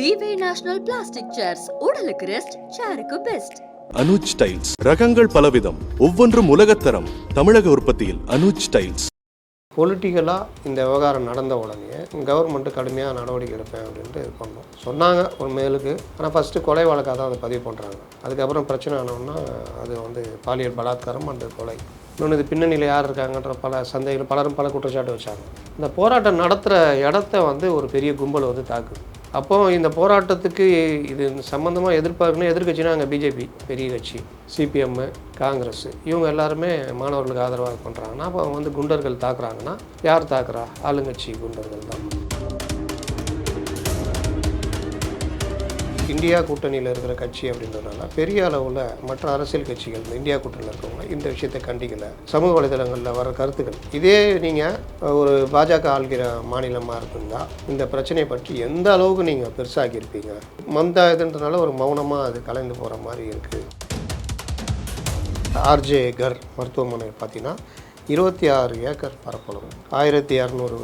விவே national plastic chairs உடலுக்கு rest சேருக்கு best Anuj tiles ரகங்கள் பலவிதம் ஒவ்வொன்றும் உலகத்தரம். தமிழக உற்பத்தியில் அனுஜ் டைல்ஸ் பொலிட்டிக்கலாக இந்த விவகாரம் நடந்த உடனே கவர்மெண்ட்டு கடுமையாக நடவடிக்கை எடுப்பேன் அப்படின்ட்டு இது பண்ணோம். சொன்னாங்க ஒரு மேலுக்கு. ஆனால் ஃபஸ்ட்டு கொலை வழக்காக தான் அதை பதிவு பண்ணுறாங்க அதுக்கப்புறம் பிரச்சனை ஆனோன்னா அது வந்து பாலியல் பலாத்காரம் அண்டு கொலை. இன்னொன்று இது பின்னணியில் யார் இருக்காங்கன்ற பல சந்தேகங்கள் பலரும் பல குற்றச்சாட்டு வச்சாங்க. இந்த போராட்டம் நடத்துகிற இடத்த வந்து ஒரு பெரிய கும்பல் வந்து தாக்குது. அப்போ இந்த போராட்டத்துக்கு இது சம்மந்தமாக எதிர்பார்க்கணும் எதிர்கட்சினா அங்கே பிஜேபி பெரிய கட்சி சிபிஎம் காங்கிரஸ். இவங்க எல்லாருமே மாணவர்களுக்கு ஆதரவாக பண்ணுறாங்கன்னா அப்போ அவங்க வந்து குண்டர்கள் தாக்குறாங்கன்னா யார் தாக்குறா? ஆளுங்கட்சி குண்டர்கள் தான். இந்தியா கூட்டணியில் இருக்கிற கட்சி அப்படின்றதுனால பெரிய அளவில் மற்ற அரசியல் கட்சிகள் இந்த இந்தியா கூட்டணியில் இருக்கவங்க இந்த விஷயத்தை கண்டிக்கல. சமூக வலைதளங்களில் வர கருத்துக்கள் இதே நீங்கள் ஒரு பாஜக ஆள்கிற மாநிலமாக இருந்தால் இந்த பிரச்சனையை பற்றி எந்த அளவுக்கு நீங்கள் பெருசாகியிருப்பீங்க மந்த இதுன்றதுனால ஒரு மௌனமாக அது கலைந்து போகிற மாதிரி இருக்குது ஆர்ஜே கர் மருத்துவமனை பார்த்தீங்கன்னா இருபத்தி ஆறு ஏக்கர் பரப்பளவு. ஆயிரத்தி இரநூறு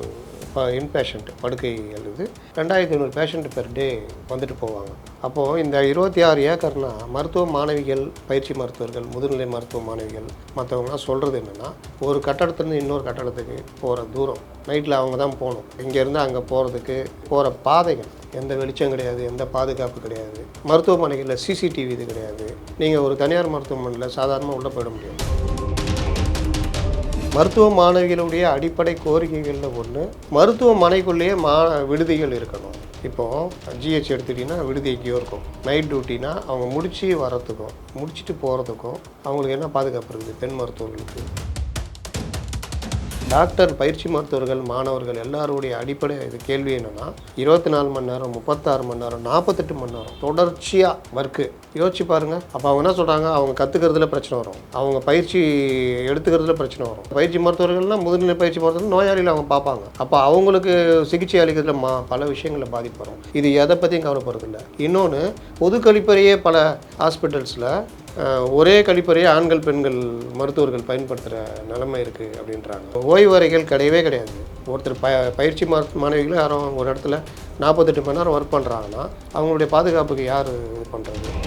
இப்போ இன்பேஷண்ட் படுக்கை அல்லது ரெண்டாயிரத்தி ஐநூறு பேஷண்ட் பெர் டே வந்துட்டு போவாங்க. அப்போது இந்த இருபத்தி ஆறு ஏக்கர்னா மருத்துவ மாணவிகள் பயிற்சி மருத்துவர்கள் முதுநிலை மருத்துவ மாணவிகள் மற்றவங்களாம் சொல்கிறது என்னென்னா ஒரு கட்டடத்துலேருந்து இன்னொரு கட்டடத்துக்கு போகிற தூரம் நைட்டில் அவங்க தான் போகணும். இங்கேருந்து அங்கே போகிறதுக்கு போகிற பாதைகள் எந்த வெளிச்சம் கிடையாது எந்த பாதுகாப்பு கிடையாது. மருத்துவமனைகளில் சிசிடிவி இது கிடையாது. நீங்கள் ஒரு தனியார் மருத்துவமனையில் சாதாரணமாக உள்ளே போயிட முடியாது. மருத்துவ மாணவிகளுடைய அடிப்படை கோரிக்கைகளில் ஒன்று மருத்துவமனைக்குள்ளேயே மா விடுதிகள் இருக்கணும். இப்போது ஜிஹெச் எடுத்துட்டிங்கன்னா விடுதி எங்கேயோ இருக்கும். நைட் டியூட்டினா அவங்க முடிச்சு வரத்துக்கும் முடிச்சுட்டு போகிறதுக்கும் அவங்களுக்கு என்ன பாதுகாப்பு இருக்குது? பெண் மருத்துவர்களுக்கு. டாக்டர் பயிற்சி மருத்துவர்கள் மாணவர்கள் எல்லாருடைய அடிப்படை இது கேள்வி என்னென்னா இருபத்தி நாலு மணி நேரம் முப்பத்தாறு மணி நேரம் நாற்பத்தெட்டு மணி நேரம் தொடர்ச்சியாக ஒர்க்கு யோசிச்சு பாருங்கள் அப்போ அவங்க என்ன சொல்கிறாங்க அவங்க கற்றுக்கிறதுல பிரச்சனை வரும். அவங்க பயிற்சி எடுத்துக்கிறதுல பிரச்சனை வரும். பயிற்சி மருத்துவர்கள்லாம் முதுநிலை பயிற்சி மருத்துவர்கள் நோயாளியில் அவங்க பார்ப்பாங்க. அப்போ அவங்களுக்கு சிகிச்சை அளிக்கிறதுல மா பல விஷயங்களில் பாதிப்பு வரும். இது எதை பற்றியும் கவலைப்படுறதில்லை. இன்னொன்று பொது கழிப்பறையே பல ஹாஸ்பிட்டல்ஸில் ஒரே கழிப்பறையை ஆண்கள் பெண்கள் மருத்துவர்கள் பயன்படுத்துகிற நிலைமை இருக்குது அப்படின்றாங்க. ஓய்வறைகள் கிடையவே கிடையாது. ஒருத்தர் ப பயிற்சி மா மாணவிகளும் யாரும் ஒரு இடத்துல நாற்பத்தெட்டு மணி நேரம் ஒர்க் பண்ணுறாங்கன்னா அவங்களுடைய பாதுகாப்புக்கு யார் இது பண்ணுறது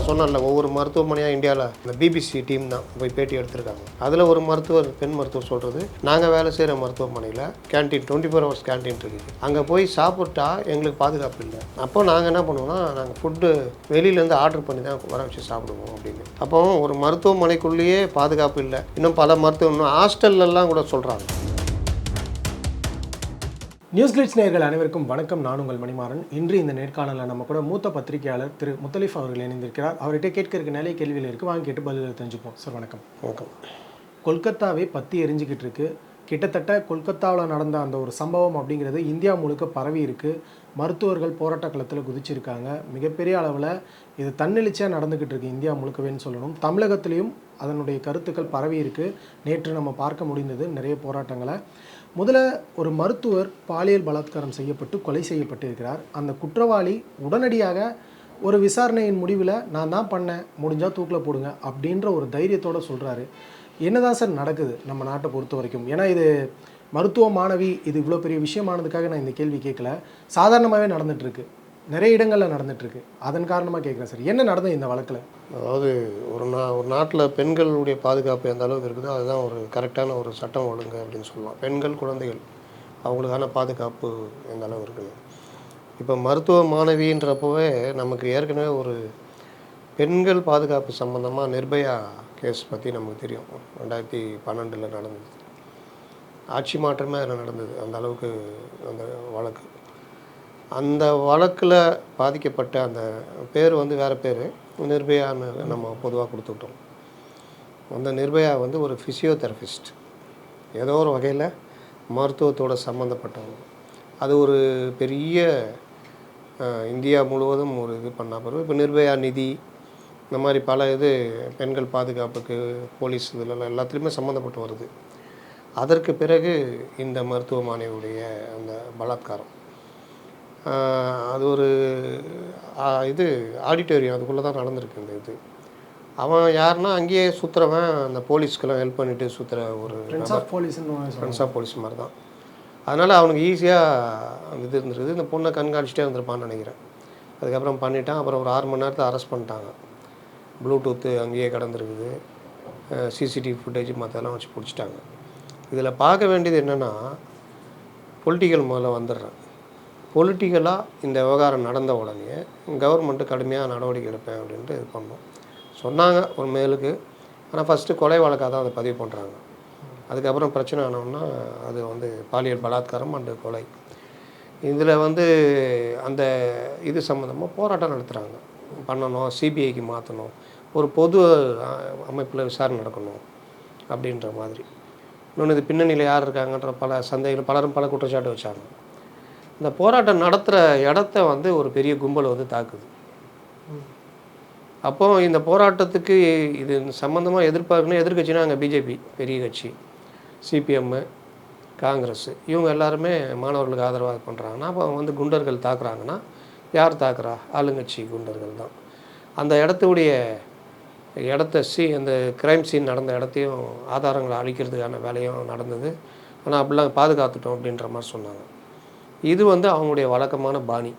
நான் சொன்னேன்ல ஒவ்வொரு மருத்துவமனையாக இந்தியாவில் இந்த பிபிசி டீம் தான் போய் பேட்டி எடுத்திருக்காங்க. அதில் ஒரு மருத்துவர் பெண் மருத்துவர் சொல்கிறது நாங்கள் வேலை செய்கிற மருத்துவமனையில் canteen twenty four hours canteen இருக்குது. அங்கே போய் சாப்பிட்டா எங்களுக்கு பாதுகாப்பு இல்லை. அப்போ நாங்கள் என்ன பண்ணுவோம்னா நாங்கள் ஃபுட்டு வெளியிலேருந்து ஆர்டர் பண்ணி தான் வர வச்சு சாப்பிடுவோம் அப்படின்னு. அப்போ ஒரு மருத்துவமனைக்குள்ளேயே பாதுகாப்பு இல்லை. இன்னும் பல மருத்துவம் இன்னும் ஹாஸ்டல்லலாம் கூட சொல்கிறாங்க நியூஸ் கிளிட்ஸ் நேயர்கள் அனைவருக்கும் வணக்கம். நான் உங்கள் மணிமாறன். இன்று இந்த நேர்காணலில் நம்ம கூட மூத்த பத்திரிகையாளர் திரு முத்தலிஃப் அவர்கள் இணைந்திருக்கிறார். அவர்கிட்ட கேட்கறதுக்கு நிறைய கேள்விகள் இருக்குது வாங்க கேட்டு பதில் தெரிஞ்சுப்போம். சார் வணக்கம். வணக்கம். கொல்கத்தாவே பத்தி எரிஞ்சுக்கிட்டு இருக்கு. கிட்டத்தட்ட கொல்கத்தாவில் நடந்த அந்த ஒரு சம்பவம் அப்படிங்கிறது இந்தியா முழுக்க பரவி இருக்கு. மருத்துவர்கள் போராட்ட களத்தில் குதிச்சிருக்காங்க. மிகப்பெரிய அளவில் இது தன்னெழுச்சியாக நடந்துக்கிட்டு இருக்கு இந்தியா முழுக்கவேன்னு சொல்லணும். தமிழகத்திலையும் அதனுடைய கருத்துக்கள் பரவி இருக்கு. நேற்று நம்ம பார்க்க முடிந்தது நிறைய போராட்டங்களை. முதல்ல ஒரு மருத்துவர் பாலியல் பலாத்காரம் செய்யப்பட்டு கொலை செய்யப்பட்டிருக்கிறார். அந்த குற்றவாளி உடனடியாக ஒரு விசாரணையின் முடிவில் நான் தான் பண்ணேன் முடிஞ்சால் தூக்கில் போடுங்க அப்படின்ற ஒரு தைரியத்தோடு சொல்கிறாரு என்னதான் சார் நடக்குது நம்ம நாட்டை பொறுத்த வரைக்கும்? ஏன்னா இது மருத்துவ மாணவி இது இவ்வளோ பெரிய விஷயமானதுக்காக நான் இந்த கேள்வி கேட்கல. சாதாரணமாகவே நடந்துட்டுருக்கு நிறைய இடங்களில் நடந்துட்டுருக்கு. அதன் காரணமாக கேட்குறேன் சார். என்ன நடந்தது இந்த வழக்கில்? அதாவது ஒரு நா ஒரு நாட்டில் பெண்களுடைய பாதுகாப்பு எந்த அளவுக்கு இருக்குதோ அதுதான் ஒரு கரெக்டான ஒரு சட்டம் ஒழுங்கு அப்படின்னு சொல்லலாம். பெண்கள் குழந்தைகள் அவங்களுக்கான பாதுகாப்பு எந்த அளவு இருக்குது? இப்போ மருத்துவ மாணவின்றப்பவே நமக்கு ஏற்கனவே ஒரு பெண்கள் பாதுகாப்பு சம்மந்தமாக நிர்பயா கேஸ் பற்றி நமக்கு தெரியும். ரெண்டாயிரத்தி பன்னெண்டில் நடந்தது. ஆட்சி மாற்றமே அதில் நடந்தது. அந்த அளவுக்கு அந்த வழக்கு. அந்த வழக்கில் பாதிக்கப்பட்ட அந்த பேர் வந்து வேறு பேர். நிர்பயான்னு நம்ம பொதுவாக கொடுத்துக்கிட்டோம். அந்த நிர்பயா வந்து ஒரு ஃபிசியோதெரபிஸ்ட் ஏதோ ஒரு வகையில் மருத்துவத்தோட சம்மந்தப்பட்டவங்க அது ஒரு பெரிய இந்தியா முழுவதும் ஒரு இது பண்ண பிறகு இப்போ நிர்பயா நிதி இந்த மாதிரி பல இது பெண்கள் பாதுகாப்புக்கு போலீஸ் இதில் எல்லாத்துலேயுமே சம்மந்தப்பட்டு வருது. அதற்கு பிறகு இந்த மருத்துவமனையுடைய அந்த பலாத்காரம். அது ஒரு இது ஆடிட்டோரியம். அதுக்குள்ளே தான் நடந்திருக்கு இந்த இது. அவன் யாருன்னா அங்கேயே சுற்றுறவன் அந்த போலீஸ்க்கெல்லாம் ஹெல்ப் பண்ணிட்டு சுற்றுற ஒரு ஃப்ரெண்ட்ஸ் ஆஃப் போலீஸ்னு ஃப்ரெண்ட்ஸ் ஆஃப் போலீஸ் மாதிரி தான் அதனால் அவனுக்கு ஈஸியாக இது இருந்திருக்குது. இந்த பொண்ணை கண்காணிச்சிட்டே இருந்திருப்பான்னு நினைக்கிறேன். அதுக்கப்புறம் பண்ணிட்டான். அப்புறம் ஒரு ஆறு மணி நேரத்தில் அரெஸ்ட் பண்ணிட்டாங்க. ப்ளூடூத்து அங்கேயே கிடந்திருக்குது. சிசிடிவி ஃபுட்டேஜ் மற்றெல்லாம் வச்சு பிடிச்சிட்டாங்க. இதில் பார்க்க வேண்டியது என்னென்னா பொலிட்டிக்கல் முதல்ல வந்துடுறேன். பொலிட்டிக்கலாக இந்த விவகாரம் நடந்த உடனே கவர்மெண்ட்டு கடுமையாக நடவடிக்கை எடுப்பேன் அப்படின்ட்டு இது பண்ணோம். சொன்னாங்க ஒரு மேலுக்கு. ஆனால் ஃபஸ்ட்டு கொலை வழக்காக தான் அதை பதிவு பண்ணுறாங்க அதுக்கப்புறம் பிரச்சனை ஆனோம்னா அது வந்து பாலியல் பலாத்காரம் அண்டு கொலை. இதில் வந்து அந்த இது சம்மந்தமாக போராட்டம் நடத்துகிறாங்க பண்ணணும் சிபிஐக்கு மாற்றணும் ஒரு பொது அமைப்பில் விசாரணை நடக்கணும் அப்படின்ற மாதிரி. இன்னொன்று இது பின்னணியில் யார் இருக்காங்கன்ற பல சந்தேகங்கள் பலரும் பல குற்றச்சாட்டு வச்சாங்க. இந்த போராட்டம் நடத்துகிற இடத்த வந்து ஒரு பெரிய கும்பல் வந்து தாக்குது. அப்போ இந்த போராட்டத்துக்கு இது சம்மந்தமாக எதிர்பார்க்கணும் எதிர்கட்சினா அங்கே பிஜேபி பெரிய கட்சி சிபிஎம்மு காங்கிரஸ் இவங்க எல்லாருமே மாணவர்களுக்கு ஆதரவாக பண்ணுறாங்கன்னா அப்போ வந்து குண்டர்கள் தாக்குறாங்கன்னா யார் தாக்குறா? ஆளுங்கட்சி குண்டர்கள் தான். அந்த இடத்துடைய இடத்த சி அந்த கிரைம் சீன் நடந்த இடத்தையும் ஆதாரங்களை அழிக்கிறதுக்கான வேலையும் நடந்தது. ஆனால் அப்படிலாம் பாதுகாத்துட்டோம் அப்படின்ற மாதிரி சொன்னாங்க. இது வந்து அவங்களுடைய வழக்கமான பாணி.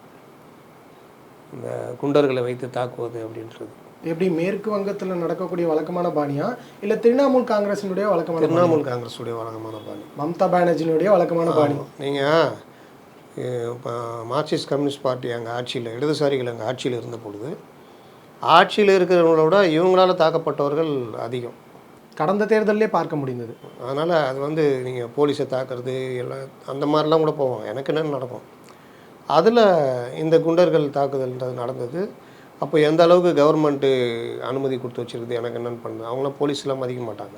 இந்த குண்டர்களை வைத்து தாக்குவது அப்படின்றது. எப்படி மேற்கு வங்கத்தில் நடக்கக்கூடிய வழக்கமான பாணியா? இல்லை திரிணாமுல் காங்கிரசினுடைய வழக்கமான? திரிணாமுல் காங்கிரஸுடைய வழக்கமான பாணி. மம்தா பானர்ஜியினுடைய வழக்கமான பாணி. நீங்கள் இப்போ மார்க்சிஸ்ட் கம்யூனிஸ்ட் பார்ட்டி அங்கே ஆட்சியில் இடதுசாரிகள் அங்கே ஆட்சியில் இருந்த பொழுது ஆட்சியில் இருக்கிறவங்கள விட இவங்களால தாக்கப்பட்டவர்கள் அதிகம். கடந்த தேர்தலே பார்க்க முடிந்தது. அதனால் அது வந்து நீங்கள் போலீஸை தாக்குறது எல்லாம் அந்த மாதிரிலாம் கூட போவோம் எனக்கு என்னென்னு நடக்கும்? அதில் இந்த குண்டர்கள் தாக்குதல்ன்றது நடந்தது. அப்போ எந்த அளவுக்கு கவர்மெண்ட்டு அனுமதி கொடுத்து வச்சுருக்குது எனக்கு என்னென்னு பண்ணுது அவங்களாம் போலீஸ்லாம் மதிக்க மாட்டாங்க.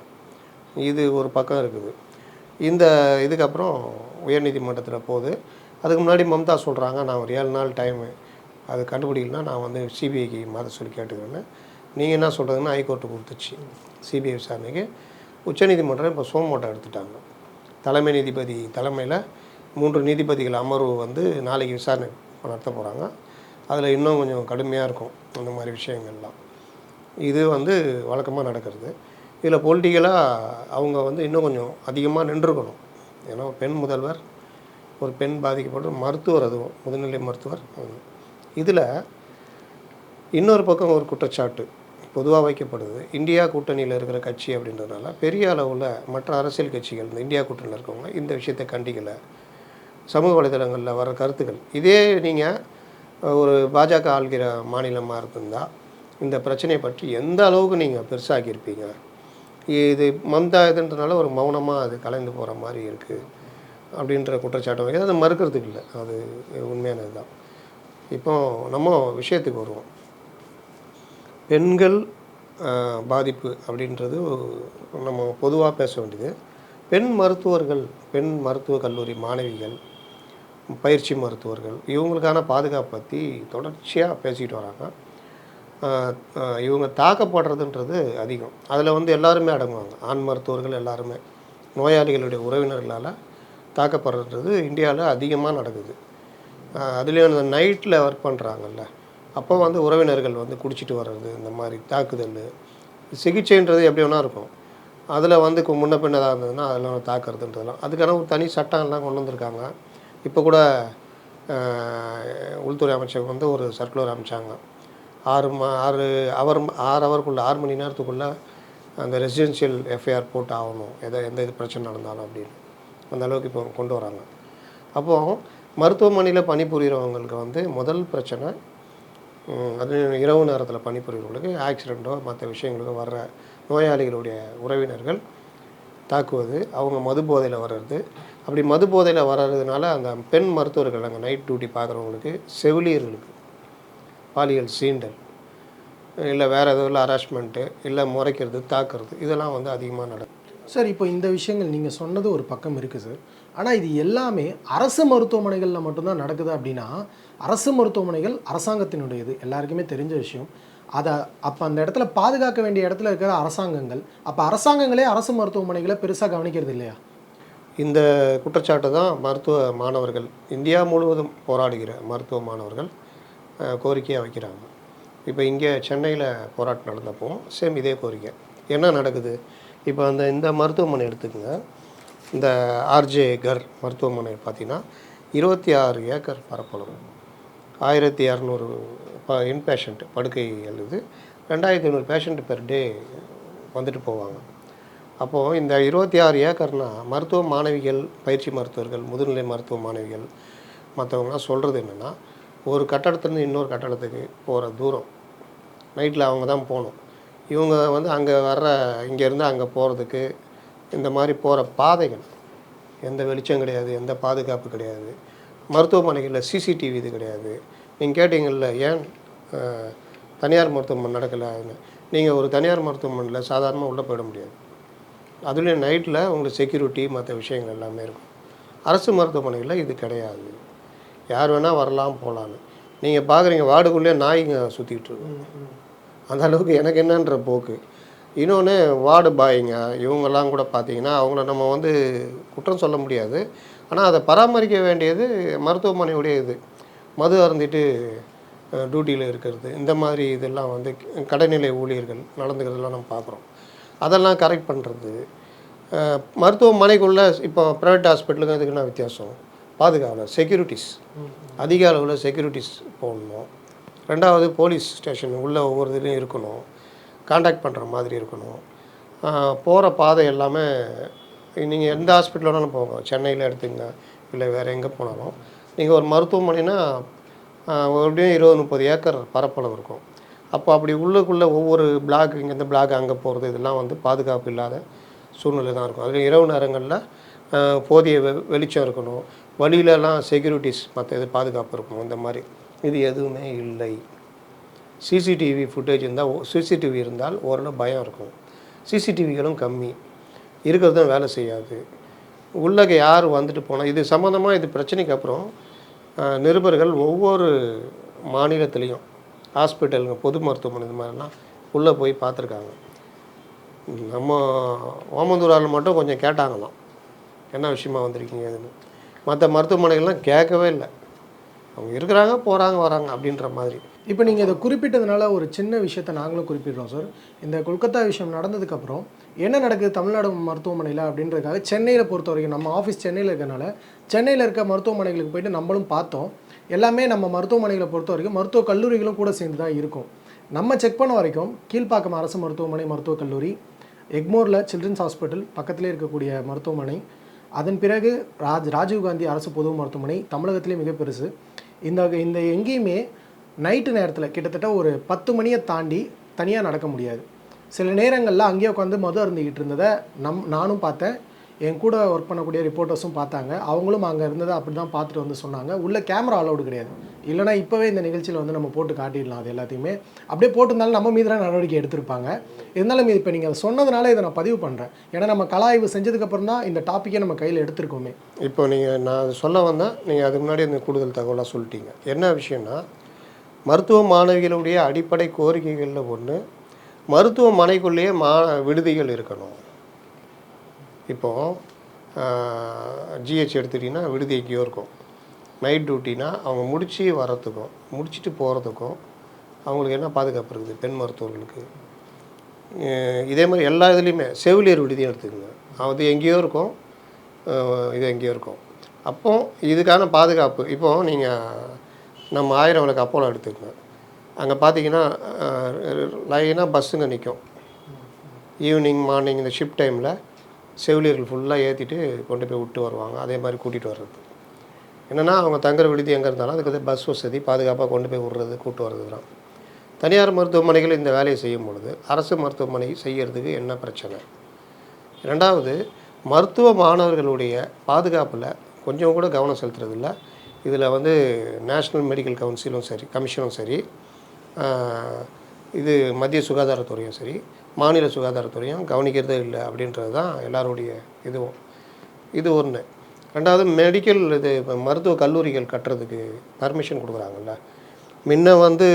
இது ஒரு பக்கம் இருக்குது. இந்த இதுக்கப்புறம் உயர்நீதிமன்றத்தில் போகுது. அதுக்கு முன்னாடி மம்தா சொல்கிறாங்க நான் ஒரு ஏழு நாள் டைமு அது கண்டுபிடிக்கலனா நான் வந்து சிபிஐக்கு மாற்ற சொல்லி கேட்டுக்கிறேன்னு. நீங்கள் என்ன சொல்கிறதுன்னு ஹைகோர்ட்டு கொடுத்துச்சு. சிபிஐ விசாரணைக்கு உச்சநீதிமன்றம் இப்போ சோமோட்டை எடுத்துட்டாங்க. தலைமை நீதிபதி தலைமையில் மூன்று நீதிபதிகள் அமர்வு வந்து நாளைக்கு விசாரணை நடத்த போகிறாங்க அதில் இன்னும் கொஞ்சம் கடுமையாக இருக்கும் அந்த மாதிரி விஷயங்கள்லாம். இது வந்து வழக்கமாக நடக்கிறது. இதில் பொலிட்டிக்கலாக அவங்க வந்து இன்னும் கொஞ்சம் அதிகமாக நின்றுக்கணும். ஏன்னா பெண் முதல்வர் ஒரு பெண் பாதிக்கப்பட்ட மருத்துவர் அதுவும் முதுநிலை மருத்துவர். இதில் இன்னொரு பக்கம் ஒரு குற்றச்சாட்டு. பொதுவாக வைக்கப்படுது. இந்தியா கூட்டணியில் இருக்கிற கட்சி அப்படின்றதுனால பெரிய அளவில் மற்ற அரசியல் கட்சிகள் இந்த இந்தியா கூட்டணியில் இருக்கவங்க இந்த விஷயத்தை கண்டிக்கலை. சமூக வலைதளங்களில் வர கருத்துக்கள் இதே நீங்கள் ஒரு பாஜக ஆள்கிற மாநிலமாக இருந்திருந்தால் இந்த பிரச்சனையை பற்றி எந்த அளவுக்கு நீங்கள் பெருசாக்கியிருப்பீங்க? இது மம்தா இதுன்றனால ஒரு மௌனமாக அது கலைந்து போகிற மாதிரி இருக்குது அப்படின்ற குற்றச்சாட்டு வைக்கிறது. அது மறுக்கிறதுக்கு இல்லை. அது உண்மையானது தான் இப்போ நம்ம விஷயத்துக்கு வருவோம். பெண்கள் பாதிப்பு அப்படின்றது நம்ம பொதுவாக பேச வேண்டியது. பெண் மருத்துவர்கள் பெண் மருத்துவக் கல்லூரி மாணவிகள் பயிற்சி மருத்துவர்கள் இவங்களுக்கான பாதுகாப்பு பற்றி தொடர்ச்சியாக பேசிக்கிட்டு வராங்க. இவங்க தாக்கப்படுறதுன்றது அதிகம். அதில் வந்து எல்லாருமே அடங்குவாங்க. ஆண் மருத்துவர்கள் எல்லாருமே. நோயாளிகளுடைய உறவினர்களால் தாக்கப்படுறது இந்தியாவில் அதிகமாக நடக்குது. அதுலேயும் அந்த நைட்டில் ஒர்க் பண்ணுறாங்கல்ல அப்போ வந்து உறவினர்கள் வந்து குடிச்சிட்டு வர்றது இந்த மாதிரி தாக்குதல் சிகிச்சைன்றது எப்படி வேணா இருக்கும். அதில் வந்து முன்ன பின்ன இருந்ததுன்னா அதெல்லாம் தாக்குறதுன்றதெல்லாம் அதுக்கான ஒரு தனி சட்டம் எல்லாம் கொண்டு வந்திருக்காங்க. இப்போ கூட உள்துறை அமைச்சர் வந்து ஒரு சர்க்குலர் அமைச்சாங்க. ஆறு மா ஆறு அவர் ஆறு ஹவருக்குள்ளே ஆறு மணி நேரத்துக்குள்ளே அந்த ரெசிடென்ஷியல் எஃப்ஐஆர் போட்டு ஆகணும். எதை எந்த இது பிரச்சனை நடந்தாலும் அப்படின்னு. அந்த அளவுக்கு இப்போ கொண்டு வராங்க. அப்போது மருத்துவமனையில் பணிபுரிகிறவங்களுக்கு வந்து முதல் பிரச்சனை அதுவும் இரவு நேரத்தில் பணிபுரிகிறவங்களுக்கு ஆக்சிடெண்ட்டோ மற்ற விஷயங்களுக்கோ வர்ற நோயாளிகளுடைய உறவினர்கள் தாக்குவது அவங்க மது போதையில் வர்றது. அப்படி மது போதையில் வர்றதுனால அந்த பெண் மருத்துவர்கள் அங்கே நைட் டியூட்டி பார்க்குறவங்களுக்கு செவிலியர்களுக்கு பாலியல் சீண்டல் இல்லை வேறு எதுவும் அரேஷ்மெண்ட்டு இல்லை முறைக்கிறது தாக்குறது இதெல்லாம் வந்து அதிகமாக நடக்கும் சார் இப்போ இந்த விஷயங்கள் நீங்கள் சொன்னது ஒரு பக்கம் இருக்குது சார். ஆனால் இது எல்லாமே அரசு மருத்துவமனைகளில் மட்டும்தான் நடக்குது அப்படின்னா அரசு மருத்துவமனைகள் அரசாங்கத்தினுடையது. எல்லாருக்குமே தெரிஞ்ச விஷயம். அதை அப்போ அந்த இடத்துல பாதுகாக்க வேண்டிய இடத்துல இருக்கிற அரசாங்கங்கள் அப்போ அரசாங்கங்களே அரசு மருத்துவமனைகளை பெருசாக கவனிக்கிறது இல்லையா? இந்த குற்றச்சாட்டு தான் மருத்துவ மாணவர்கள் இந்தியா முழுவதும் போராடுகிற மருத்துவ மாணவர்கள் கோரிக்கையாக வைக்கிறாங்க. இப்போ இங்கே சென்னையில் போராட்டம் நடந்தப்போ சேம் இதே கோரிக்கை. என்ன நடக்குது? இப்போ அந்த இந்த மருத்துவமனை எடுத்துக்கோங்க. இந்த ஆர்ஜே கர் மருத்துவமனை பார்த்தீங்கன்னா இருபத்தி ஆறு ஏக்கர் பரப்பளவு. ஆயிரத்தி இரநூறு ப இன்பேஷண்ட் படுக்கை எழுது ரெண்டாயிரத்தி ஐநூறு பேஷண்ட் பெர் டே வந்துட்டு போவாங்க. அப்போது இந்த இருபத்தி ஆறு ஏக்கர்னால் மருத்துவ மாணவிகள் பயிற்சி மருத்துவர்கள் முதுநிலை மருத்துவ மாணவிகள் மற்றவங்களாம் சொல்கிறது என்னென்னா ஒரு கட்டடத்துலேருந்து இன்னொரு கட்டடத்துக்கு போகிற தூரம். நைட்டில் அவங்க தான் போகணும் இவங்க வந்து அங்கே வர்ற இங்கேருந்து அங்கே போகிறதுக்கு இந்த மாதிரி போகிற பாதைகள் எந்த வெளிச்சம் கிடையாது எந்த பாதுகாப்பு கிடையாது. மருத்துவமனைகளில் சிசிடிவி இது கிடையாது. நீங்கள் கேட்டீங்கல்ல ஏன் தனியார் மருத்துவமனை நடக்கலைன்னு? நீங்கள் ஒரு தனியார் மருத்துவமனையில் சாதாரணமாக உள்ளே போயிட முடியாது. அதுலேயும் நைட்டில் உங்களுக்கு செக்யூரிட்டி மற்ற விஷயங்கள் எல்லாமே இருக்கும். அரசு மருத்துவமனைகளில் இது கிடையாது. யார் வேணால் வரலாம் போகலான்னு நீங்கள் பார்க்குறீங்க வார்டுக்குள்ளேயே நாய்ங்க சுற்றிக்கிட்டு இருக்கும் அந்த அளவுக்கு எனக்கு என்னன்ற போக்கு. இன்னொன்று வார்டு பாய்ங்க இவங்கெல்லாம் கூட பார்த்தீங்கன்னா அவங்கள நம்ம வந்து குற்றம் சொல்ல முடியாது. ஆனால் அதை பராமரிக்க வேண்டியது மருத்துவமனையுடைய இது. மது அருந்திட்டு டியூட்டியில் இருக்கிறது. இந்த மாதிரி இதெல்லாம் வந்து கடைநிலை ஊழியர்கள் நடந்துக்கிறதெல்லாம் நம்ம பார்க்குறோம். அதெல்லாம் கரெக்ட் பண்ணுறது மருத்துவமனைக்குள்ளே இப்போ ப்ரைவேட் ஹாஸ்பிட்டலுக்கு அதுக்கு என்ன வித்தியாசம்? பாதுகாவலர் செக்யூரிட்டிஸ் அதிக அளவில் செக்யூரிட்டிஸ் போடணும். ரெண்டாவது போலீஸ் ஸ்டேஷன் உள்ளே ஒவ்வொரு இதுலேயும் இருக்கணும். காண்டாக்ட் பண்ணுற மாதிரி இருக்கணும். போகிற பாதை எல்லாமே நீங்கள் எந்த ஹாஸ்பிட்டல் வேணாலும் போங்க. சென்னையில் எடுத்துங்க இல்லை வேறு எங்கே போனாலும். நீங்கள் ஒரு மருத்துவமனைனா எப்படியும் இருபது முப்பது ஏக்கர் பரப்பளவு இருக்கும். அப்போ அப்படி உள்ளுக்குள்ளே ஒவ்வொரு பிளாக் இங்கேருந்து பிளாக் அங்கே போகிறது இதெல்லாம் வந்து பாதுகாப்பு இல்லாத சூழ்நிலை தான் இருக்கும். அதில் இரவு நேரங்களில் போதிய வெ- வெளிச்சம் இருக்கணும். வழியிலலாம் செக்யூரிட்டிஸ் மற்ற இது பாதுகாப்பு இருக்கணும் இந்த மாதிரி. இது எதுவுமே இல்லை. சிசிடிவி ஃபுட்டேஜ் இருந்தால் சிசிடிவி இருந்தால் ஓரளவு பயம் இருக்கும். சிசிடிவிகளும் கம்மி. இருக்கிறது தான் வேலை செய்யாது. உள்ளக யார் வந்துட்டு போனால் இது சம்மந்தமாக இது பிரச்சனைக்கு அப்புறம் நிருபர்கள் ஒவ்வொரு மாநிலத்திலையும் ஹாஸ்பிட்டலுங்க பொது மருத்துவமனை இது மாதிரிலாம் உள்ளே போய் பார்த்துருக்காங்க. நம்ம ஓமந்தூரால் மட்டும் கொஞ்சம் கேட்டாங்களாம். என்ன விஷயமா வந்திருக்கீங்க இதுன்னு. மற்ற மருத்துவமனைகள்லாம் கேட்கவே இல்லை. அவங்க இருக்கிறாங்க போகிறாங்க வராங்க அப்படின்ற மாதிரி. இப்போ நீங்கள் இதை குறிப்பிட்டதுனால ஒரு சின்ன விஷயத்தை நாங்களும் குறிப்பிடுறோம் சார் இந்த கொல்கத்தா விஷயம் நடந்ததுக்கப்புறம் என்ன நடக்குது தமிழ்நாடு மருத்துவமனையில் அப்படின்றதுக்காக சென்னையில் பொறுத்த வரைக்கும் நம்ம ஆஃபீஸ் சென்னையில் இருக்கனால சென்னையில் இருக்க மருத்துவமனைகளுக்கு போயிட்டு நம்மளும் பார்த்தோம். எல்லாமே நம்ம மருத்துவமனைகளை பொறுத்த வரைக்கும் மருத்துவ கல்லூரிகளும் கூட சேர்ந்து தான் இருக்கும். நம்ம செக் பண்ண வரைக்கும் கீழ்ப்பாக்கம் அரசு மருத்துவமனை மருத்துவக் கல்லூரி எக்மோரில் சில்ட்ரன்ஸ் ஹாஸ்பிட்டல் பக்கத்திலே இருக்கக்கூடிய மருத்துவமனை அதன் பிறகு ராஜ் ராஜீவ்காந்தி அரசு பொது மருத்துவமனை தமிழகத்திலே மிக பெருசு இந்த இந்த எங்கேயுமே நைட்டு நேரத்தில் கிட்டத்தட்ட ஒரு பத்து மணியை தாண்டி தனியாக நடக்க முடியாது. சில நேரங்களில் அங்கேயே உட்காந்து மது அருந்திக்கிட்டு இருந்ததை நம் நானும் பார்த்தேன். என் கூட ஒர்க் பண்ணக்கூடிய ரிப்போர்ட்டர்ஸும் பார்த்தாங்க. அவங்களும் அங்கே இருந்ததை அப்படி தான் பார்த்துட்டு வந்து சொன்னாங்க. உள்ளே கேமரா அலௌடு கிடையாது. இல்லைனா இப்போவே இந்த நிகழ்ச்சியில் வந்து நம்ம போட்டு காட்டிடலாம் அது எல்லாத்தையுமே. அப்படியே போட்டிருந்தாலும் நம்ம மீதான நடவடிக்கை எடுத்திருப்பாங்க. இருந்தாலும் இது இப்போ நீங்கள் அதை சொன்னதுனால இதை நான் பதிவு பண்ணுறேன் ஏன்னா நம்ம கலாய்வு செஞ்சதுக்கப்புறம் தான் இந்த டாப்பிக்கே நம்ம கையில் எடுத்திருக்கோமே. இப்போ நீங்கள் நான் சொல்ல வந்தால் நீங்கள் அதுக்கு முன்னாடி இந்த கூடுதல் தகவலாக சொல்லிட்டீங்க. என்ன விஷயம்னா மருத்துவ மாணவிகளுடைய அடிப்படை கோரிக்கைகளில் ஒன்று மருத்துவமனைக்குள்ளேயே மா விடுதிகள் இருக்கணும். இப்போது ஜிஹெச் எடுத்துட்டிங்கன்னா விடுதி எங்கேயோ இருக்கும். நைட் டியூட்டினா அவங்க முடிச்சு வரத்துக்கும் முடிச்சுட்டு போகிறதுக்கும் அவங்களுக்கு என்ன பாதுகாப்பு இருக்குது? பெண் மருத்துவர்களுக்கு. இதே மாதிரி எல்லா இதுலேயுமே செவிலியர் விடுதியும் எடுத்துக்கோங்க. அது எங்கேயோ இருக்கும். இது எங்கேயோ இருக்கும். அப்போ இதுக்கான பாதுகாப்பு இப்போ நீங்கள் நம்ம ஆயிரம் விளக்கு அப்போலோ எடுத்துக்கோங்க. அங்கே பார்த்தீங்கன்னா லைனாக பஸ்ஸுங்க நிற்கும் ஈவினிங் மார்னிங் இந்த ஷிஃப்ட் டைமில் செவிலியர்கள் ஃபுல்லாக ஏற்றிட்டு கொண்டு போய் விட்டு வருவாங்க. அதே மாதிரி கூட்டிகிட்டு வர்றது. என்னென்னா அவங்க தங்குற விடுதி எங்கே இருந்தாலும் அதுக்கு வந்து பஸ் வசதி பாதுகாப்பாக கொண்டு போய் விடுறது கூட்டு வர்றது தான் தனியார் மருத்துவமனைகள் இந்த வேலையை செய்யும் பொழுது அரசு மருத்துவமனை செய்கிறதுக்கு என்ன பிரச்சனை? ரெண்டாவது மருத்துவ மாணவர்களுடைய பாதுகாப்பில் கொஞ்சம் கூட கவனம் செலுத்துறதில்ல. இதில் வந்து நேஷ்னல் மெடிக்கல் கவுன்சிலும் சரி கமிஷனும் சரி இது மத்திய சுகாதாரத்துறையும் சரி மாநில சுகாதாரத்துறையும் கவனிக்கிறதே இல்லை அப்படின்றது தான் எல்லாருடைய இதுவும். இது ஒன்று ரெண்டாவது மெடிக்கல் இது இப்போ மருத்துவ கல்லூரிகள் கட்டுறதுக்கு பர்மிஷன் கொடுக்குறாங்கல்ல. முன்ன வந்து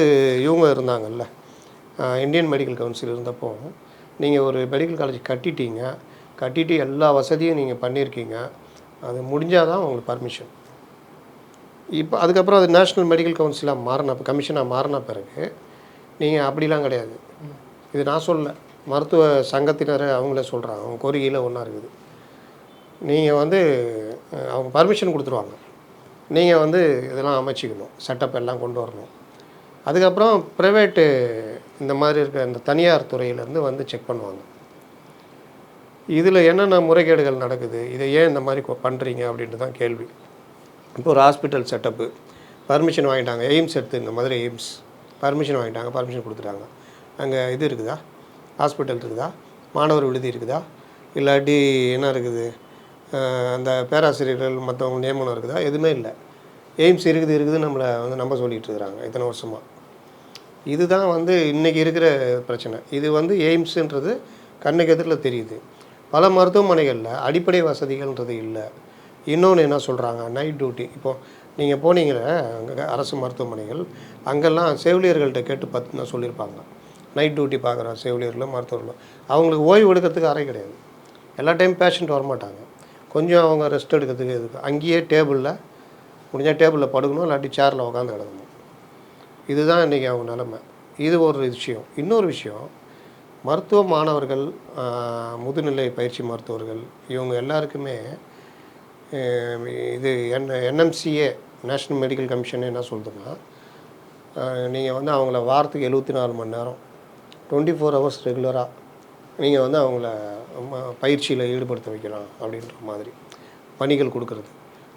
இவங்க இருந்தாங்கல்ல. இந்தியன் மெடிக்கல் கவுன்சில் இருந்தப்போ நீங்கள் ஒரு மெடிக்கல் காலேஜ் கட்டிட்டீங்க கட்டிட்டு எல்லா வசதியும் நீங்கள் பண்ணியிருக்கீங்க அது முடிஞ்சால் தான் உங்களுக்கு பர்மிஷன் இப்போ அதுக்கப்புறம் அது நேஷ்னல் மெடிக்கல் கவுன்சிலாக மாறின கமிஷனாக மாறின பிறகு நீங்கள் அப்படிலாம் கிடையாது. இது நான் சொல்ல மருத்துவ சங்கத்தினர் அவங்களே சொல்கிறாங்க அவங்க கோரிக்கையில் ஒன்றா இருக்குது. நீங்கள் வந்து அவங்க பர்மிஷன் கொடுத்துருவாங்க. நீங்கள் வந்து இதெல்லாம் அமைச்சிக்கணும். செட்டப் எல்லாம் கொண்டு வரணும். அதுக்கப்புறம் ப்ரைவேட்டு இந்த மாதிரி இருக்க இந்த தனியார் துறையிலேருந்து வந்து செக் பண்ணுவாங்க. இதில் என்னென்ன முறைகேடுகள் நடக்குது? இதை ஏன் இந்த மாதிரி பண்ணுறீங்க அப்படின்ட்டு தான் கேள்வி. இப்போ ஒரு ஹாஸ்பிட்டல் செட்டப்பு பர்மிஷன் வாங்கிட்டாங்க எய்ம்ஸ் எடுத்து இந்த மதுரை எய்ம்ஸ் பர்மிஷன் வாங்கிட்டாங்க பர்மிஷன் கொடுத்துட்டாங்க. அங்கே இது இருக்குதா? ஹாஸ்பிட்டல் இருக்குதா? மாணவர் விடுதி இருக்குதா? இல்லாட்டி என்ன இருக்குது? அந்த பேராசிரியர்கள் மற்றவங்க நியமனம் இருக்குதா? எதுவுமே இல்லை. எய்ம்ஸ் இருக்குது இருக்குது நம்மளை வந்து நம்ப சொல்லிகிட்டு இருக்கிறாங்க இத்தனை வருஷமாக இதுதான் வந்து இன்றைக்கி இருக்கிற பிரச்சனை. இது வந்து எய்ம்ஸுன்றது கண்ணுக்கு எதிரில் தெரியுது. பல மருத்துவமனைகளில் அடிப்படை வசதிகள்ன்றது இல்லை. இன்னொன்று என்ன சொல்கிறாங்க நைட் டியூட்டி இப்போது நீங்கள் போனீங்களே அங்கே அரசு மருத்துவமனைகள் அங்கெல்லாம் செவிலியர்கள்ட்ட கேட்டு பார்த்து தான் சொல்லியிருப்பாங்க. நைட் டியூட்டி பார்க்குற செவிலியர்களும் மருத்துவர்களும் அவங்களுக்கு ஓய்வு எடுக்கிறதுக்கு அறை கிடையாது. எல்லா டைம் பேஷண்ட் வரமாட்டாங்க. கொஞ்சம் அவங்க ரெஸ்ட் எடுக்கிறதுக்கு இதுக்கு அங்கேயே டேபிளில் முடிஞ்சால் டேபிளில் படுக்கணும் இல்லாட்டி சேரில் உட்காந்து கிடக்கணும். இதுதான் இன்றைக்கி அவங்க நிலமை. இது ஒரு விஷயம். இன்னொரு விஷயம் மருத்துவ மாணவர்கள் முதுநிலை பயிற்சி மருத்துவர்கள் இவங்க எல்லாருக்குமே இது என் என்எம்சிஏ நேஷ்னல் மெடிக்கல் கமிஷன் என்ன சொல்லுதுன்னா நீங்கள் வந்து அவங்கள வாரத்துக்கு எழுபத்தி நாலு மணி நேரம் டுவெண்ட்டி ஃபோர் ஹவர்ஸ் ரெகுலராக நீங்கள் வந்து அவங்கள பயிற்சியில் ஈடுபடுத்த வைக்கலாம் அப்படின்ற மாதிரி பணிகள் கொடுக்கறது.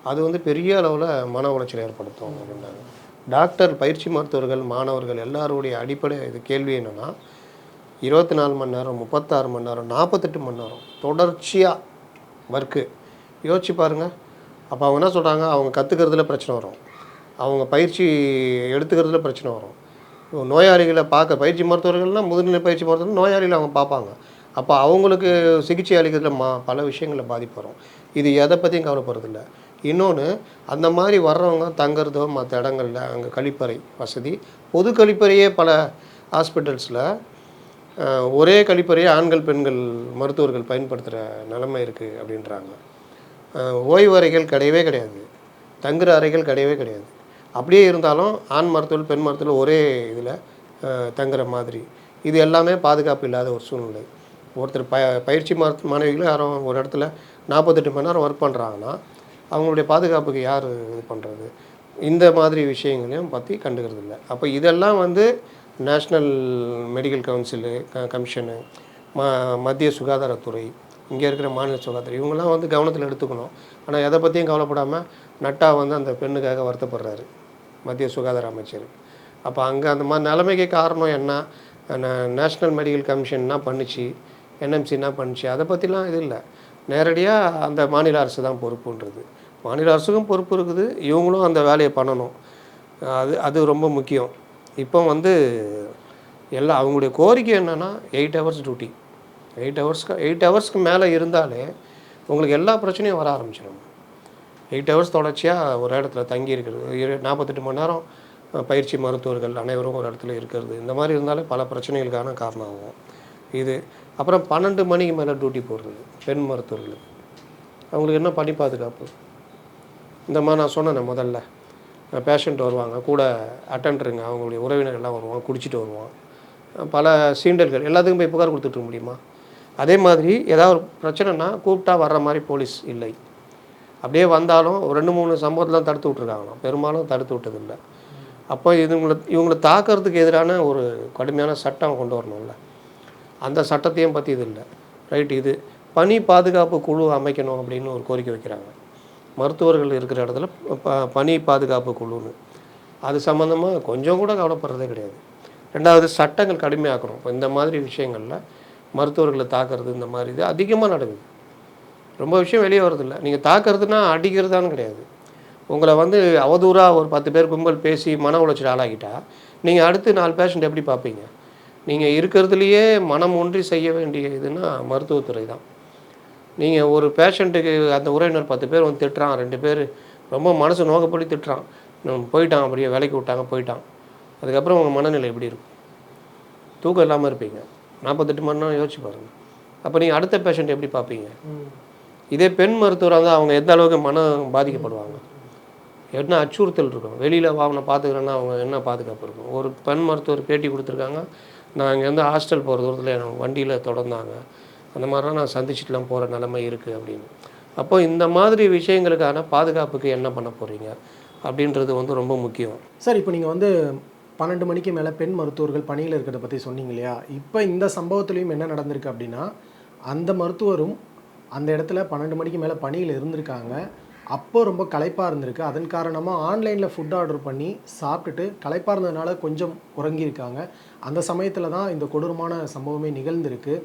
அது வந்து பெரிய அளவில் மன உளைச்சல் ஏற்படுத்தும் அப்படின்னாங்க. டாக்டர் பயிற்சி மருத்துவர்கள் மாணவர்கள் எல்லாருடைய அடிப்படை இது கேள்வி என்னென்னா இருபத்தி நாலு மணி நேரம் முப்பத்தாறு மணி நேரம் நாற்பத்தெட்டு மணி நேரம் தொடர்ச்சியாக ஒர்க்கு யோசிச்சு பாருங்கள் அப்போ அவங்க என்ன சொல்கிறாங்க அவங்க கற்றுக்கிறதுல பிரச்சனை வரும். அவங்க பயிற்சி எடுத்துக்கிறதுல பிரச்சனை வரும். இப்போ நோயாளிகளை பார்க்க பயிற்சி மருத்துவர்கள்லாம் முதுநிலை பயிற்சி மருத்துவர்கள் நோயாளிகளை அவங்க பார்ப்பாங்க. அப்போ அவங்களுக்கு சிகிச்சை அளிக்கிறதுல மா பல விஷயங்களில் பாதிப்பு வரும். இது எதை பற்றியும் கவலைப்படுறதில்ல. இன்னொன்று அந்த மாதிரி வர்றவங்க தங்குறதோ மற்ற இடங்களில் அங்கே கழிப்பறை வசதி. பொது கழிப்பறையே பல ஹாஸ்பிட்டல்ஸில் ஒரே கழிப்பறையை ஆண்கள் பெண்கள் மருத்துவர்கள் பயன்படுத்துகிற நிலைமை இருக்குது அப்படின்றாங்க. ஓய்வு அறைகள் கிடையவே கிடையாது. தங்குற அறைகள் கிடையவே கிடையாது. அப்படியே இருந்தாலும் ஆண் மருத்துவர்கள் பெண் மருத்துவர்கள் ஒரே இதில் தங்குற மாதிரி. இது எல்லாமே பாதுகாப்பு இல்லாத ஒரு சூழ்நிலை. ஒருத்தர் ப பயிற்சி மருத்துவ மாணவிகள் யாரும் ஒரு இடத்துல நாற்பத்தெட்டு மணி நேரம் ஒர்க் பண்ணுறாங்கன்னா அவங்களுடைய பாதுகாப்புக்கு யார் இது பண்ணுறது இந்த மாதிரி விஷயங்களையும் பற்றி கண்டுக்கிறது இல்லை. அப்போ இதெல்லாம் வந்து நேஷ்னல் மெடிக்கல் கவுன்சிலு க கமிஷனு ம மத்திய சுகாதாரத்துறை இங்கே இருக்கிற மாநில சுகாதாரம். இவங்கெல்லாம் வந்து கவனத்தில் எடுத்துக்கணும். ஆனால் எதை பற்றியும் கவலைப்படாமல் நட்டா வந்து அந்த பெண்ணுக்காக வருத்தப்படுறாரு. மத்திய சுகாதார அமைச்சர். அப்போ அங்கே அந்த மாதிரி நிலைமைக்கு காரணம் என்ன? நேஷ்னல் மெடிக்கல் கமிஷன் என்ன பண்ணுச்சு? என்எம்சி என்ன பண்ணுச்சு? அதை பற்றிலாம் இது இல்லை. நேரடியாக அந்த மாநில அரசு தான் பொறுப்புன்றது. மாநில அரசுக்கும் பொறுப்பு இருக்குது. இவங்களும் அந்த வேலையை பண்ணணும். அது அது ரொம்ப முக்கியம். இப்போ வந்து எல்லாம் அவங்களுடைய கோரிக்கை என்னென்னா எயிட் ஹவர்ஸ் டியூட்டி. எயிட் ஹவர்ஸ்க்கு எயிட் ஹவர்ஸ்க்கு மேலே இருந்தாலே உங்களுக்கு எல்லா பிரச்சனையும் வர ஆரம்பிச்சிடும். எயிட் ஹவர்ஸ் தொடர்ச்சியாக ஒரு இடத்துல தங்கி இருக்கிறது. இரு நாற்பத்தெட்டு மணி நேரம் பயிற்சி மருத்துவர்கள் அனைவரும் ஒரு இடத்துல இருக்கிறது. இந்த மாதிரி இருந்தாலே பல பிரச்சனைகளுக்கான காரணம் ஆகும் இது அப்புறம் பன்னெண்டு மணிக்கு மேலே டியூட்டி போடுறது பெண் மருத்துவர்களுக்கு அவங்களுக்கு என்ன பணி பாதுகாப்பு? இந்த மாதிரி நான் சொன்னேன் முதல்ல. பேஷண்ட் வருவாங்க கூட அட்டண்டருங்க அவங்களுடைய உறவினர்கள்லாம் வருவாங்க குடிச்சிட்டு வருவான் பல சீண்டல்கள் எல்லாத்துக்கும் போய் புகார் கொடுத்துட்டு முடியுமா? அதே மாதிரி ஏதாவது ஒரு பிரச்சனைனா கூப்பிட்டா வர்ற மாதிரி போலீஸ் இல்லை. அப்படியே வந்தாலும் ஒரு ரெண்டு மூணு சம்பவத்தெலாம் தடுத்து விட்ருக்காங்களாம் பெரும்பாலும் தடுத்து விட்டதில்லை. அப்போ இதுங்களை இவங்களை தாக்கிறதுக்கு எதிரான ஒரு கடுமையான சட்டம் கொண்டு வரணும்ல. அந்த சட்டத்தையும் பற்றி இது இல்லை. ரைட் இது பனி பாதுகாப்பு குழு அமைக்கணும் அப்படின்னு ஒரு கோரிக்கை வைக்கிறாங்க. மருத்துவர்கள் இருக்கிற இடத்துல ப பனி பாதுகாப்பு குழுன்னு. அது சம்மந்தமாக கொஞ்சம் கூட கவலைப்படுறதே கிடையாது. ரெண்டாவது சட்டங்கள் கடுமையாக்கணும். இப்போ இந்த மாதிரி விஷயங்களில் மருத்துவர்களை தாக்குறது இந்த மாதிரி இது அதிகமாக நடக்குது. ரொம்ப விஷயம் வெளியே வரதில்லை நீங்கள் தாக்குறதுனா அடிக்கிறதான்னு கிடையாது. உங்களை வந்து அவதூறாக ஒரு பத்து பேர் கும்பல் பேசி மன உளைச்சல் ஆளாகிட்டா நீங்கள் அடுத்து நாலு பேஷண்ட் எப்படி பார்ப்பீங்க? நீங்கள் இருக்கிறதுலையே மனம் ஒன்றி செய்ய வேண்டிய இதுன்னா மருத்துவத்துறை தான். நீங்கள் ஒரு பேஷண்ட்டுக்கு அந்த உறவினர் பத்து பேர் வந்து திட்டுறான் ரெண்டு பேர் ரொம்ப மனசு நோக்கப்படி திட்டுறான். போயிட்டான் அப்படியே வேலைக்கு விட்டாங்க போயிட்டான். அதுக்கப்புறம் உங்கள் மனநிலை எப்படி இருக்கும்? தூக்கம் இல்லாமல் இருப்பீங்க. நாற்பத்தெட்டு மணி நேரம் யோசிச்சு பாருங்கள் அப்போ நீங்கள் அடுத்த பேஷண்ட் எப்படி பார்ப்பீங்க? இதே பெண் மருத்துவராக இருந்தால் அவங்க எந்த அளவுக்கு மனம் பாதிக்கப்படுவாங்க? என்ன அச்சுறுத்தல் இருக்கும்? வெளியில் அவனை பார்த்துக்கிறேன்னா அவங்க என்ன பாதுகாப்பு இருக்கும்? ஒரு பெண் மருத்துவர் பேட்டி கொடுத்துருக்காங்க. நான் இங்கேருந்து ஹாஸ்டல் போகிற தூரத்தில் வண்டியில் தொடர்ந்தாங்க. அந்த மாதிரிலாம் நான் சந்திச்சுட்டுலாம் போகிற நிலைமை இருக்குது அப்படின்னு. அப்போ இந்த மாதிரி விஷயங்களுக்கான பாதுகாப்புக்கு என்ன பண்ண போகிறீங்க அப்படின்றது வந்து ரொம்ப முக்கியம். சார் இப்போ நீங்கள் வந்து பன்னெண்டு மணிக்கு மேலே பெண் மருத்துவர்கள் பணியில் இருக்கிறத பற்றி சொன்னீங்க இல்லையா? இப்போ இந்த சம்பவத்துலேயும் என்ன நடந்திருக்கு அப்படின்னா அந்த மருத்துவரும் அந்த இடத்துல பன்னெண்டு மணிக்கு மேலே பணியில் இருந்திருக்காங்க. அப்போ ரொம்ப களைப்பாக இருந்திருக்கு. அதன் காரணமாக ஆன்லைனில் ஃபுட் ஆர்டர் பண்ணி சாப்பிட்டுட்டு களைப்பாக இருந்ததுனால கொஞ்சம் உறங்கியிருக்காங்க அந்த சமயத்தில் தான் இந்த கொடூரமான சம்பவமே நிகழ்ந்திருக்கு.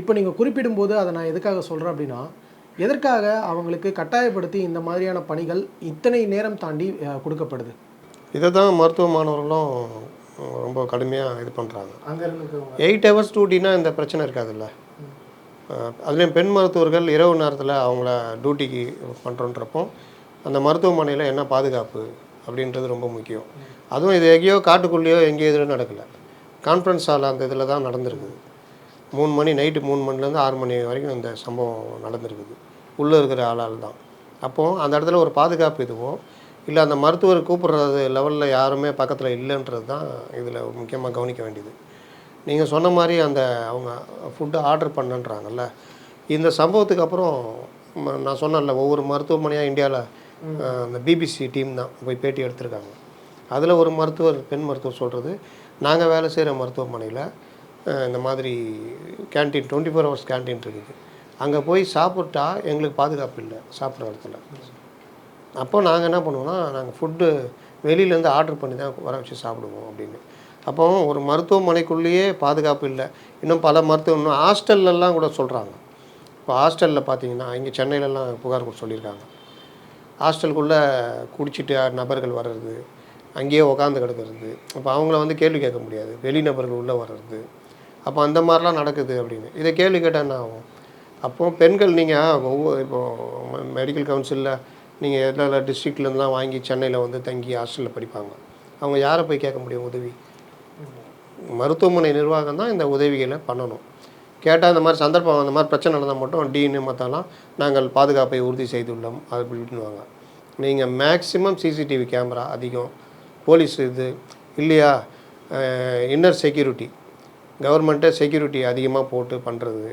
இப்போ நீங்கள் குறிப்பிடும்போது அதை நான் எதுக்காக சொல்கிறேன் அப்படின்னா எதற்காக அவங்களுக்கு கட்டாயப்படுத்தி இந்த மாதிரியான பணிகள் இத்தனை நேரம் தாண்டி கொடுக்கப்படுது? இதை தான் மருத்துவ மாணவர்களும் ரொம்ப கடுமையாக இது பண்ணுறாங்க எயிட் ஹவர்ஸ் டியூட்டினா இந்த பிரச்சனை இருக்காதுல்ல? அதுலேயும் பெண் மருத்துவர்கள் இரவு நேரத்தில் அவங்கள டியூட்டிக்கு பண்ணுறோன்றப்போ அந்த மருத்துவமனையில் என்ன பாதுகாப்பு அப்படின்றது ரொம்ப முக்கியம். அதுவும் இது எங்கேயோ காட்டுக்குள்ளேயோ எங்கேயோ இதில் நடக்கலை. கான்ஃபரன்ஸ் ஹால் அந்த இதில் தான் நடந்திருக்குது மூணு மணி நைட்டு மூணு மணிலேருந்து ஆறு மணி வரைக்கும் இந்த சம்பவம் நடந்திருக்குது. உள்ளே இருக்கிற ஆளால் தான். அப்போது அந்த இடத்துல ஒரு பாதுகாப்பு இதுவோ இல்லை அந்த மருத்துவர் கூப்பிடுறது லெவலில் யாருமே பக்கத்தில் இல்லைன்றது தான் இதில் முக்கியமாக கவனிக்க வேண்டியது. நீங்கள் சொன்ன மாதிரி அந்த அவங்க ஃபுட்டு ஆர்டர் பண்ணன்றாங்கல்ல இந்த சம்பவத்துக்கு அப்புறம் நான் சொன்னேன்ல ஒவ்வொரு மருத்துவமனையாக இந்தியாவில் அந்த பிபிசி டீம் தான் போய் பேட்டி எடுத்திருக்காங்க. அதில் ஒரு மருத்துவர் பெண் மருத்துவர் சொல்கிறது நாங்கள் வேலை செய்கிற மருத்துவமனையில் இந்த மாதிரி canteen twenty four hours canteen இருக்குது. அங்கே போய் சாப்பிட்டா எங்களுக்கு பாதுகாப்பு இல்லை சாப்பிட்ற இடத்துல. அப்போ நாங்கள் என்ன பண்ணுவோம்னா நாங்கள் ஃபுட்டு வெளியிலேருந்து ஆர்டர் பண்ணி தான் வர வச்சு சாப்பிடுவோம் அப்படின்னு. அப்போ ஒரு மருத்துவமனைக்குள்ளேயே பாதுகாப்பு இல்லை. இன்னும் பல மருத்துவ இன்னும் ஹாஸ்டல்லலாம் கூட சொல்கிறாங்க இப்போ ஹாஸ்டலில் பார்த்தீங்கன்னா இங்கே சென்னையிலலாம் புகார் கூட சொல்லியிருக்காங்க. ஹாஸ்டலுக்குள்ளே குடிச்சிட்டு நபர்கள் வர்றது அங்கேயே உக்காந்து கிடக்கிறது. அப்போ அவங்கள வந்து கேள்வி கேட்க முடியாது. வெளி நபர்கள் உள்ளே வர்றது. அப்போ அந்த மாதிரிலாம் நடக்குது அப்படின்னு. இதை கேள்வி கேட்டால் என்ன ஆகும்? அப்போது பெண்கள் நீங்கள் ஒவ்வொரு இப்போ மெடிக்கல் கவுன்சிலில் நீங்கள் எல்லா டிஸ்ட்ரிக்ட்லேருந்துலாம் வாங்கி சென்னையில் வந்து தங்கி ஹாஸ்டலில் படிப்பாங்க. அவங்க யாரை போய் கேட்க முடியும் உதவி? மருத்துவமனை நிர்வாகம் தான் இந்த உதவிகளை பண்ணணும். கேட்டால் இந்த மாதிரி சந்தர்ப்பம் அந்த மாதிரி பிரச்சனை நடந்தால் மட்டும் டீனு மற்றெல்லாம் நாங்கள் பாதுகாப்பை உறுதி செய்துள்ளோம் அது அப்படின்னுவாங்க நீங்கள் மேக்ஸிமம் சிசிடிவி கேமரா அதிகம் போலீஸ் இது இல்லையா? இன்னர் செக்யூரிட்டி கவர்மெண்ட்டே செக்யூரிட்டி அதிகமாக போட்டு பண்ணுறது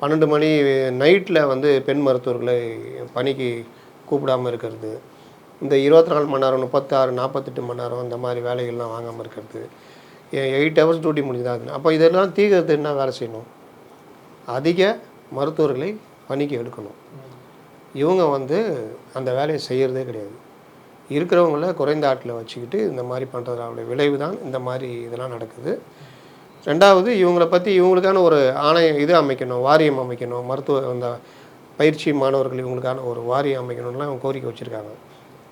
பன்னெண்டு மணி நைட்டில் வந்து பெண் மருத்துவர்களை பணிக்கு கூப்பிடாமல் இருக்கிறது. இந்த இருபத்தி நாலு மணி நேரம் முப்பத்தாறு நாற்பத்தெட்டு மணி நேரம் இந்த மாதிரி வேலைகள்லாம் வாங்காமல் இருக்கிறது. எயிட் ஹவர்ஸ் டியூட்டி முடிஞ்சுதான் அப்போ இதெல்லாம் தீர்க்கிறது என்ன வேலை செய்யணும்? அதிக மருத்துவர்களை பணிக்கு எடுக்கணும். இவங்க வந்து அந்த வேலையை செய்கிறதே கிடையாது. இருக்கிறவங்கள குறைந்த ஆட்டில் வச்சுக்கிட்டு இந்த மாதிரி பண்ணுறதுனால விளைவு தான் இந்த மாதிரி இதெல்லாம் நடக்குது. ரெண்டாவது இவங்களை பற்றி இவங்களுக்கான ஒரு ஆணையம் இது அமைக்கணும் வாரியம் அமைக்கணும் மருத்துவ அந்த பயிற்சி மாணவர்கள் இவங்களுக்கான ஒரு வாரியம் அமைக்கணும்லாம் அவங்க கோரிக்கை வச்சுருக்காங்க.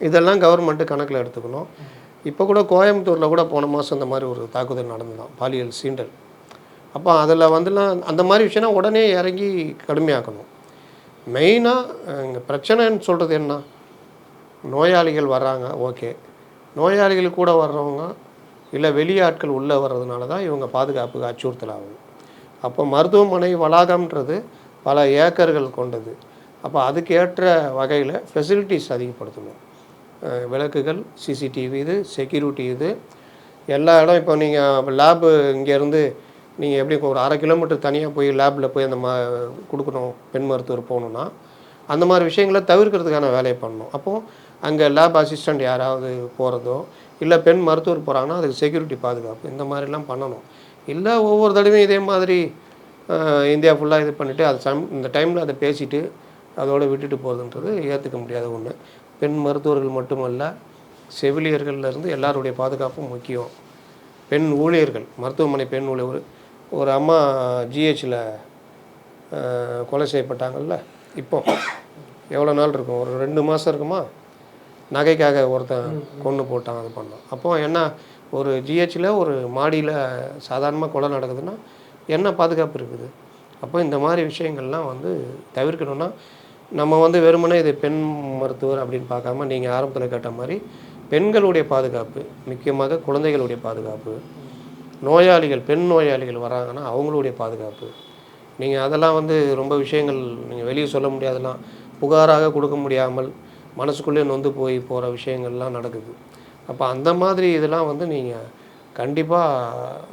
இதெல்லாம் கவர்மெண்ட்டு கணக்கில் எடுத்துக்கணும். இப்போ கூட கோயம்புத்தூரில் கூட போன மாதம் இந்த மாதிரி ஒரு தாக்குதல் நடந்துதான் பாலியல் சீண்டல். அப்போ அதில் வந்துலாம் அந்த மாதிரி விஷயம்னா உடனே இறங்கி கடுமையாக்கணும். மெயினாக இங்கே பிரச்சனைன்னு சொல்கிறது என்ன? நோயாளிகள் வர்றாங்க ஓகே. நோயாளிகள் கூட வர்றவங்க இல்லை வெளியாட்கள் உள்ளே வர்றதுனால தான் இவங்க பாதுகாப்புக்கு அச்சுறுத்தல் ஆகுது. அப்போ மருத்துவமனை வளாகம்ன்றது பல ஏக்கர்கள் கொண்டது. அப்போ அதுக்கேற்ற வகையில் ஃபெசிலிட்டிஸ் அதிகப்படுத்தணும். விளக்குகள் சிசிடிவி இது செக்யூரிட்டி இது. எல்லா இடம் இப்போ நீங்கள் லேபு இங்கேருந்து நீங்கள் எப்படி ஒரு அரை கிலோமீட்டர் தனியாக போய் லேபில் போய் அந்த மா கொடுக்கணும் பெண் மருத்துவர் போகணுன்னா அந்த மாதிரி விஷயங்களை தவிர்க்கிறதுக்கான வேலையை பண்ணணும். அப்போது அங்கே லேப் அசிஸ்டண்ட் யாராவது போகிறதோ இல்லை பெண் மருத்துவர் போகிறாங்கன்னா அதுக்கு செக்யூரிட்டி பாதுகாப்பு இந்த மாதிரிலாம் பண்ணணும். இல்லை ஒவ்வொரு தடவையும் இதே மாதிரி இந்தியா ஃபுல்லாக இது பண்ணிவிட்டு அது சம் இந்த டைமில் அதை பேசிட்டு அதோடு விட்டுட்டு போகிறதுன்றது ஏற்றுக்க முடியாத ஒன்று பெண் மருத்துவர்கள் மட்டுமல்ல செவிலியர்கள்லேருந்து எல்லாருடைய பாதுகாப்பும் முக்கியம். பெண் ஊழியர்கள் மருத்துவமனை பெண் ஊழியர் ஒரு அம்மா ஜிஹெச்சில் கொலை செய்யப்பட்டாங்கல்ல இப்போ எவ்வளோ நாள் இருக்கும்? ஒரு ரெண்டு மாதம் இருக்குமா? நகைக்காக ஒருத்தன் கொன்று போட்டான் அது பண்ணோம் அப்போ என்ன ஒரு ஜிஹெச்சில் ஒரு மாடியில் சாதாரணமாக கொலை நடக்குதுன்னா என்ன பாதுகாப்பு இருக்குது? அப்போ இந்த மாதிரி விஷயங்கள்லாம் வந்து தவிர்க்கணும்னா நம்ம வந்து வெறுமனே இது பெண் மருத்துவர் அப்படின்னு பார்க்காம நீங்கள் ஆரம்பத்தில் கேட்ட மாதிரி பெண்களுடைய பாதுகாப்பு முக்கியமாக குழந்தைகளுடைய பாதுகாப்பு நோயாளிகள் பெண் நோயாளிகள் வராங்கன்னா அவங்களுடைய பாதுகாப்பு. நீங்கள் அதெல்லாம் வந்து ரொம்ப விஷயங்கள் நீங்கள் வெளியே சொல்ல முடியாதெல்லாம் புகாராக கொடுக்க முடியாமல் மனசுக்குள்ளே நொந்து போய் போகிற விஷயங்கள்லாம் நடக்குது. அப்போ அந்த மாதிரி இதெல்லாம் வந்து நீங்கள் கண்டிப்பாக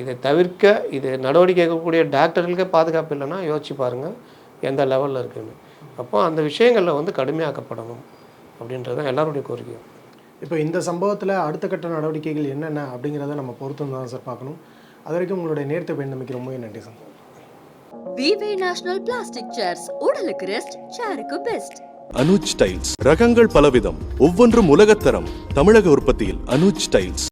இதை தவிர்க்க இது நடவடிக்கை எடுக்கக்கூடிய டாக்டர்களுக்கே பாதுகாப்பு இல்லைன்னா யோசிச்சு பாருங்கள் எந்த லெவலில் இருக்குன்னு. அப்போ அந்த விஷயங்களில் வந்து கடுமையாக்கப்படணும் அப்படின்றது தான் எல்லாருடைய கோரிக்கையும். இப்போ இந்த சம்பவத்தில் அடுத்த கட்ட நடவடிக்கைகள் என்னென்ன அப்படிங்கிறத நம்ம பொறுத்து தான் சார் பார்க்கணும். அது வரைக்கும் உங்களுடைய நேர்த்த பயணமைக்கு ரொம்பவே நன்றி சார். விவே நேஷனல் பிளாஸ்டிக் சேர்ஸ் உடலுக்கு ரெஸ்ட் சேருக்கு பெஸ்ட். அனுஜ் டைல்ஸ் ரகங்கள் பலவிதம் ஒவ்வொன்றும் உலகத்தரம். தமிழக உற்பத்தியில் அனுஜ் டைல்ஸ்.